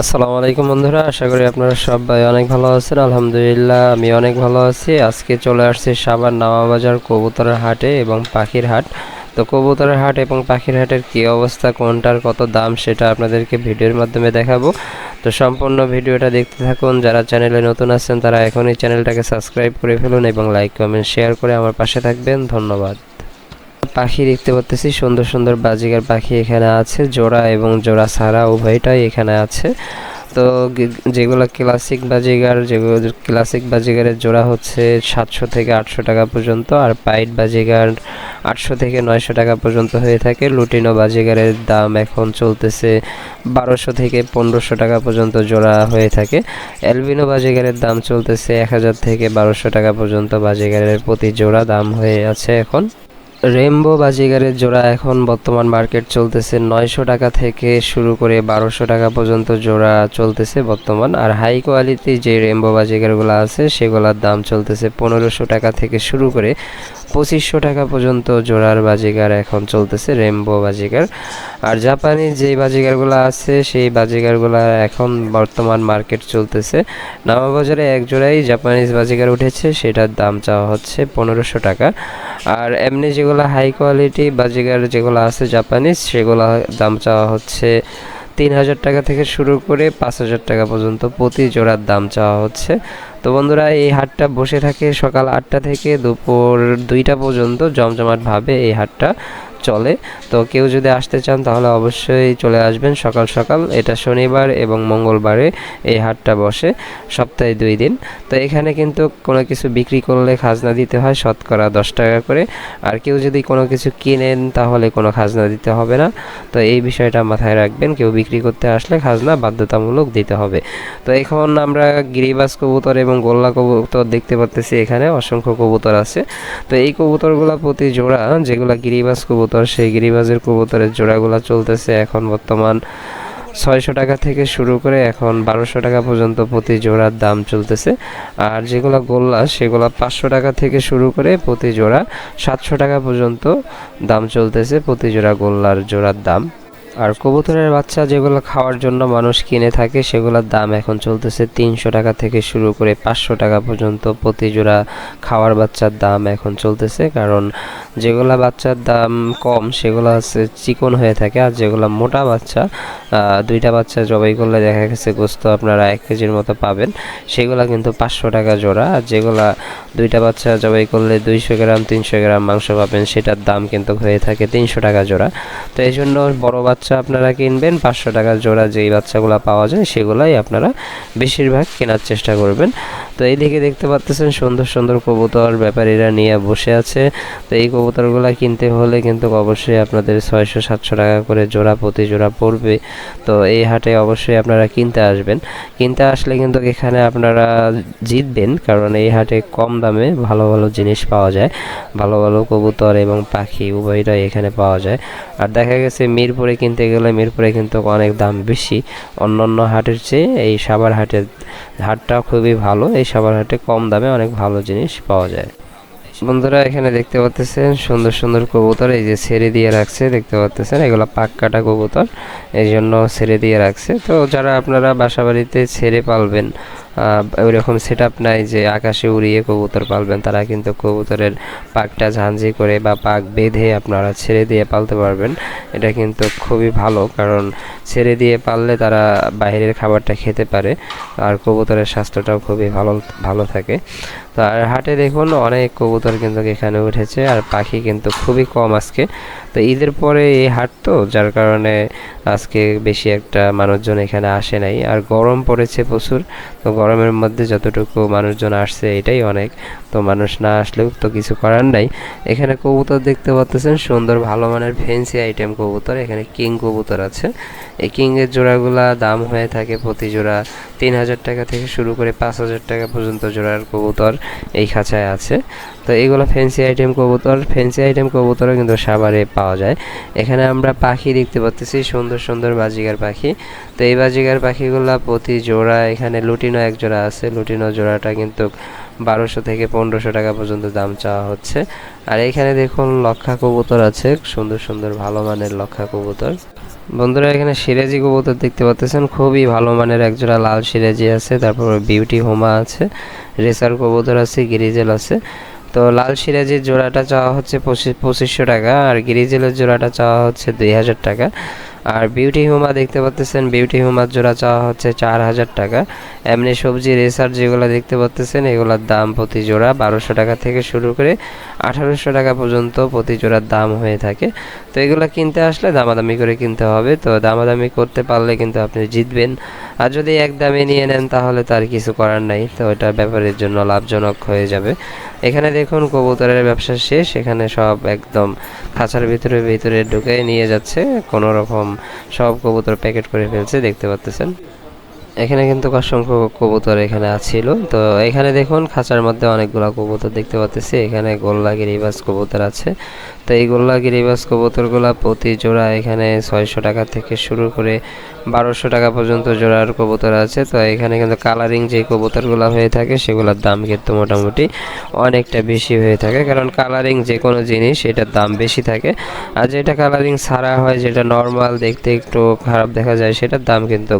আসসালামু আলাইকুম বন্ধুরা, আশা করি আপনারা সবাই অনেক ভালো আছেন। আলহামদুলিল্লাহ, আমি অনেক ভালো আছি। আজকে চলে আসছি সাভার নামাবাজার কবুতরের হাটে এবং পাখির হাট। তো কবুতরের হাট এবং পাখির হাটের কী অবস্থা, কোনটার কত দাম, সেটা আপনাদেরকে ভিডিওর মাধ্যমে দেখাবো। তো সম্পূর্ণ ভিডিওটা দেখতে থাকুন। যারা চ্যানেলে নতুন আছেন, তারা এখনই চ্যানেলটাকে সাবস্ক্রাইব করে ফেলুন এবং লাইক, কমেন্ট, শেয়ার করে আমার পাশে থাকবেন। ধন্যবাদ। পাখি দেখতে পাচ্তেছি সুন্দর সুন্দর বাজিকার পাখি এখানে আছে। জোড়া এবং জোড়া ছাড়া উভয়টাই এখানে আছে। তো যেগুলো ক্লাসিক বাজিগার, যেগুলো ক্লাসিক বাজিগারের জোড়া হচ্ছে সাতশো থেকে আটশো টাকা পর্যন্ত আর পাইট বাজিগার আটশো থেকে নয়শো টাকা পর্যন্ত হয়ে থাকে। লুটিনো বাজিগারের দাম এখন চলতেছে বারোশো থেকে পনেরোশো টাকা পর্যন্ত জোড়া হয়ে থাকে। অ্যালবিনো বাজিগারের দাম চলতেছে এক হাজার থেকে বারোশো টাকা পর্যন্ত বাজিগারের প্রতি জোড়া দাম হয়ে আছে এখন। রেমবো বাজিগারের জোড়া এখন বর্তমান মার্কেট চলতেছে নয়শো টাকা থেকে শুরু করে বারোশো টাকা পর্যন্ত জোড়া চলতেছে বর্তমান। আর হাই কোয়ালিটি যে রেমবো বাজিগারগুলো আছে, সেগুলোর দাম চলতেছে পনেরোশো টাকা থেকে শুরু করে পঁচিশশো টাকা পর্যন্ত জোড়ার বাজিগার এখন চলতেছে রেমবো বাজিগার। আর জাপানি যে বাজিগারগুলো আছে, সেই বাজিগারগুলো এখন বর্তমান মার্কেট চলতেছে। নামাবাজারে এক জোড়াই জাপানিজ বাজিগার উঠেছে, সেটার দাম চাওয়া হচ্ছে পনেরোশো টাকা। আর এমনি যেগুলো হাই কোয়ালিটি বাজিগার যেগুলো আছে জাপানিজ, সেগুলো দাম চাওয়া হচ্ছে তিন হাজার টাকা থেকে শুরু করে পাঁচ হাজার টাকা পর্যন্ত প্রতি জোড়ার দাম চাওয়া হচ্ছে। তো বন্ধুরা, এই হাটটা বসে থাকে সকাল আটটা থেকে দুপুর দুইটা পর্যন্ত জমজমাটভাবে এই হাটটা। চলে। তো কেউ যদি আসতে চান তাহলে অবশ্যই চলে আসবেন। সকাল সকাল এটা শনিবার এবং মঙ্গলবারে এই হাটটা বসে সপ্তাহে দুই দিন। তো এখানে কিন্তু কোনো কিছু বিক্রি করলে খাজনা দিতে হয় শতকরা দশ টাকা করে। আর কেউ যদি কোনো কিছু কিনেন তাহলে কোনো খাজনা দিতে হবে না। তো এই বিষয়টা মাথায় রাখবেন, কেউ বিক্রি করতে আসলে খাজনা বাধ্যতামূলক দিতে হবে। তো এখন আমরা গিরিবাস কবুতর এবং গোল্লা কবুতর দেখতে পাচ্তেছি এখানে, অসংখ্য কবুতর আছে। তো এই কবুতরগুলো প্রতি জোড়া যেগুলো গিরিবাস কবুতর সেই গিরিবাজের কবুতরের জোড়াগুলো চলতেছে এখন বর্তমান ছয়শো টাকা থেকে শুরু করে এখন বারোশো টাকা পর্যন্ত প্রতি জোড়ার দাম চলতেছে। আর যেগুলো গোল্লা, সেগুলো পাঁচশো টাকা থেকে শুরু করে প্রতি জোড়া সাতশো টাকা পর্যন্ত দাম চলতেছে প্রতি জোড়া গোল্লার জোড়ার দাম। আর কবুতরের বাচ্চা যেগুলো খাওয়ার জন্য মানুষ কিনে থাকে, সেগুলোর দাম এখন চলতেছে তিনশো টাকা থেকে শুরু করে পাঁচশো টাকা পর্যন্ত প্রতি জোড়া খাওয়ার বাচ্চার দাম এখন চলতেছে। কারণ যেগুলা বাচ্চার দাম কম, সেগুলো হচ্ছে চিকন হয়ে থাকে আর যেগুলো মোটা বাচ্চা দুইটা বাচ্চা জবাই করলে দেখা গেছে গোস্ত আপনারা এক কেজির মতো পাবেন। সেগুলো কিন্তু পাঁচশো টাকা জোড়া আর যেগুলা দুইটা বাচ্চা জবাই করলে দুইশো গ্রাম, তিনশো গ্রাম মাংস পাবেন, সেটার দাম কিন্তু হয়ে থাকে তিনশো টাকা জোড়া। তো এই জন্য বড়ো বাচ্চা আপনারা কিনবেন, পাঁচশো টাকা জোড়া যেই বাচ্চাগুলো পাওয়া যায়, সেগুলাই আপনারা বেশিরভাগ কেনার চেষ্টা করবেন। তো এইদিকে দেখতে পাচ্ছেন সুন্দর সুন্দর কবুতর, ব্যাপারীরা নিয়ে বসে আছে। তো এই কবুতরগুলো কিনতে হলে কিন্তু অবশ্যই আপনাদের ছয়শো, সাতশো টাকা করে জোড়া প্রতি জোড়া পড়বে। তো এই হাটে অবশ্যই আপনারা কিনতে আসবেন। কিনতে আসলে কিন্তু এখানে আপনারা জিতবেন, কারণ এই হাটে কম দামে ভালো ভালো জিনিস পাওয়া যায়। ভালো ভালো কবুতর এবং পাখি উভয়টাই এখানে পাওয়া যায়। আর দেখা গেছে মিরপুরে কিনতে গেলে মিরপুরে কিন্তু অনেক দাম বেশি। অন্য অন্য হাটের চেয়ে এই সাভার হাটের হাটটা খুবই ভালো। এই সাভার হাটে কম দামে অনেক ভালো জিনিস পাওয়া যায়। বন্ধুরা, এখানে দেখতে পাচ্ছেন সুন্দর সুন্দর কবুতর, এই যে ছেড়ে দিয়ে রাখছে, দেখতে পাচ্ছেন এগুলো পাক কাটা কবুতর, এই জন্য ছেড়ে দিয়ে রাখছে। তো যারা আপনারা বাসা বাড়িতে ছেড়ে পালবেন ওইরকম সেট আপ নাই যে আকাশে উড়িয়ে কবুতর পালবেন, তারা কিন্তু কবুতরের পাকটা ঝাঁঝি করে বা পাক বেঁধে আপনারা ছেড়ে দিয়ে পালতে পারবেন। এটা কিন্তু খুবই ভালো, কারণ ছেড়ে দিয়ে পাললে তারা বাইরের খাবারটা খেতে পারে, আর কবুতরের স্বাস্থ্যটাও খুবই ভালো ভালো থাকে। তো আর হাটে দেখুন অনেক কবুতর কিন্তু এখানে উঠেছে আর পাখি কিন্তু খুবই কম আজকে। তো ঈদের পরে এই হাট তো, যার কারণে আজকে বেশি একটা মানুষজন এখানে আসে নাই। আর গরম পড়েছে প্রচুর, তো গরমের মধ্যে যতটুকু মানুষজন আসছে এটাই অনেক। তো মানুষ না আসলেও তো কিছু করার নাই। এখানে কবুতর দেখতে পাচ্ছেন সুন্দর ভালো মানের ফেন্সি আইটেম কবুতর, এখানে কিং কবুতর আছে। এই কিংয়ের জোড়াগুলা দাম হয়ে থাকে প্রতি জোড়া তিন হাজার টাকা থেকে শুরু করে পাঁচ হাজার টাকা পর্যন্ত জোড়ার কবুতর। এই খাঁচায় আছে। তো এইগুলো ফ্যান্সি আইটেম কবুতর। ফ্যান্সি আইটেম কবুতরও কিন্তু সাভারে পাওয়া যায়। এখানে আমরা পাখি দেখতে পাচ্ছি সুন্দর সুন্দর বাজিগার পাখি। তো এই বাজিগার পাখিগুলো প্রতি জোড়া এখানে লুটিনো এক জোড়া আছে। লুটিনো জোড়াটা কিন্তু বারোশো থেকে পনেরোশো টাকা পর্যন্ত দাম চাওয়া হচ্ছে। আর এখানে দেখুন লক্ষা কবুতর আছে। সুন্দর সুন্দর ভালো মানের লক্ষা কবুতর। বন্ধুরা, এখানে সিরাজি কবুতর দেখতে পাচ্ছেন। খুবই ভালো মানের একজোড়া লাল সিরাজি আছে, তারপর বিউটি হোমা আছে রেসার কবুতর আছে গিরিজেল আছে। তো লাল সিরাজির জোড়াটা চাওয়া হচ্ছে পঁচিশ, পঁচিশশো টাকা, আর গিরিজেলের জোড়াটা চাওয়া হচ্ছে দুই হাজার টাকা। আর বিউটি হিউমা দেখতে পাচ্ছেন বিউটি হিউমার জোড়া চাওয়া হচ্ছে চার হাজার টাকা। এমনি সবজি, রেসার যেগুলো দেখতে পাচ্ছেন এগুলোর দাম প্রতি জোড়া বারোশো টাকা থেকে শুরু করে আঠারোশো টাকা পর্যন্ত প্রতি জোড়ার দাম হয়ে থাকে। তো এগুলো কিনতে আসলে দামাদামি করে কিনতে হবে। তো দামাদামি করতে পারলে কিন্তু আপনি জিতবেন। আর যদি এক দামে নিয়ে নেন তাহলে তার কিছু করার নাই, তো ওটা ব্যাপারের জন্য লাভজনক হয়ে যাবে। এখানে দেখুন কবুতরের ব্যবসা শেষ, এখানে সব একদম খাঁচার ভিতরে ভিতরে ঢুকে নিয়ে যাচ্ছে, কোনো রকম সব কবুতর প্যাকেট করে ফেলছে, দেখতে পাচ্ছেন এখানে কিন্তু অসংখ্য কবুতর এখানে আছিল। তো এখানে দেখুন খাঁচার মধ্যে অনেকগুলো কবুতর দেখতে পাচ্ছি এখানে গোল্লা গিরিবাস কবুতর আছে। তো এই গোল্লা গিরিবাস কবুতরগুলো প্রতি জোড়া এখানে ছয়শো টাকা থেকে শুরু করে বারোশো টাকা পর্যন্ত জোড়ার কবুতর আছে। তো এখানে কিন্তু কালারিং যে কবুতরগুলো হয়ে থাকে, সেগুলোর দাম কিন্তু মোটামুটি অনেকটা বেশি হয়ে থাকে। কারণ কালারিং যে কোনো জিনিস, এটার দাম বেশি থাকে। আর যেটা কালারিং ছাড়া হয়, যেটা নর্মাল দেখতে একটু খারাপ দেখা যায়, সেটার দাম কিন্তু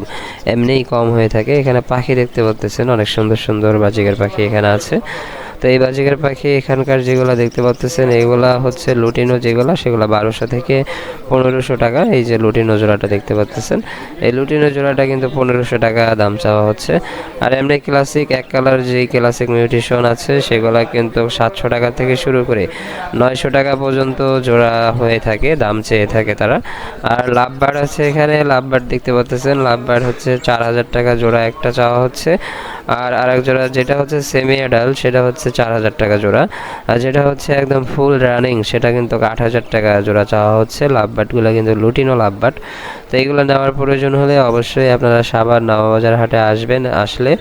এমনিই কম হয়ে থাকে। এখানে পাখি দেখতে পাচ্ছেন অনেক সুন্দর সুন্দর বাজিকার পাখি এখানে আছে। তো এই বাজিকার পাখি এখানকার যেগুলো দেখতে পাচ্ছেন এগুলা হচ্ছে লুটিনো যেগুলো, সেগুলো বারোশো থেকে পনেরোশো টাকা। এই যে লুটিনো জোড়াটা দেখতে পাচ্ছেন এই লুটিনো জোড়াটা কিন্তু পনেরোশো টাকা দাম চাওয়া হচ্ছে। আর এমনি ক্লাসিক এক কালার যেই ক্লাসিক মিউটেশন আছে, সেগুলা কিন্তু সাতশো টাকা থেকে শুরু করে নয়শো টাকা পর্যন্ত জোড়া হয়ে থাকে, দাম চেয়ে থাকে তারা। আর লাভবার আছে এখানে লাভবার দেখতে পাচ্ছেন লাভবার হচ্ছে চার হাজার টাকা জোড়া একটা চাওয়া হচ্ছে। আর আরেক জোড়া যেটা হচ্ছে সেমি অ্যাডাল্ট সেটা হচ্ছে চার হাজার টাকা জোড়া। আর যেটা হচ্ছে একদম ফুল রানিং সেটা কিন্তু আট হাজার টাকা জোড়া চাওয়া হচ্ছে। লাভবাটগুলো কিন্তু লুটিনো লাভবাট তো এইগুলো নেওয়ার প্রয়োজন হলে অবশ্যই আপনারা সাবার নবাবাজার হাটে আসবেন, আসলে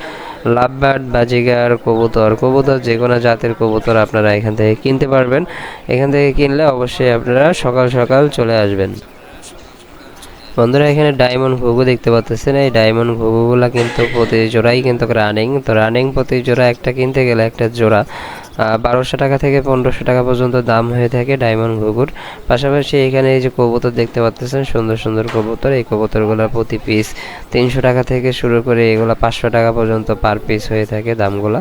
লাভবাট বাজিগার, কবুতর কবুতর যে কোনো জাতের কবুতর আপনারা এখান থেকে কিনতে পারবেন। এখান থেকে কিনলে অবশ্যই আপনারা সকাল সকাল চলে আসবেন। বন্ধুরা, এখানে ডায়মন্ড ঘুঘু দেখতে পাচ্ছেন এই ডায়মন্ড ঘুঘুগুলো কিন্তু প্রতি জোড়াই কিন্তু রানিং তো রানিং প্রতি জোড়া একটা কিনতে গেলে একটা জোড়া। বারোশো টাকা থেকে পনেরোশো টাকা পর্যন্ত দাম হয়ে থাকে ডায়মন্ড ঘুঘুর। পাশাপাশি এখানে এই যে কবুতর দেখতে পাচ্ছেন সুন্দর সুন্দর কবুতর। এই কবুতরগুলোর প্রতি পিস তিনশো টাকা থেকে শুরু করে এগুলো পাঁচশো টাকা পর্যন্ত পার পিস হয়ে থাকে দামগুলো।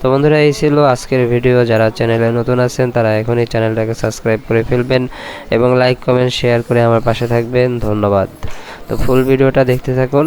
তো বন্ধুরা, এই ছিল আজকের ভিডিও যারা চ্যানেলে নতুন আছেন, তারা এখনই চ্যানেলটাকে সাবস্ক্রাইব করে ফেলবেন এবং লাইক কমেন্ট শেয়ার করে আমার পাশে থাকবেন। ধন্যবাদ। তো ফুল ভিডিওটা দেখতে থাকুন।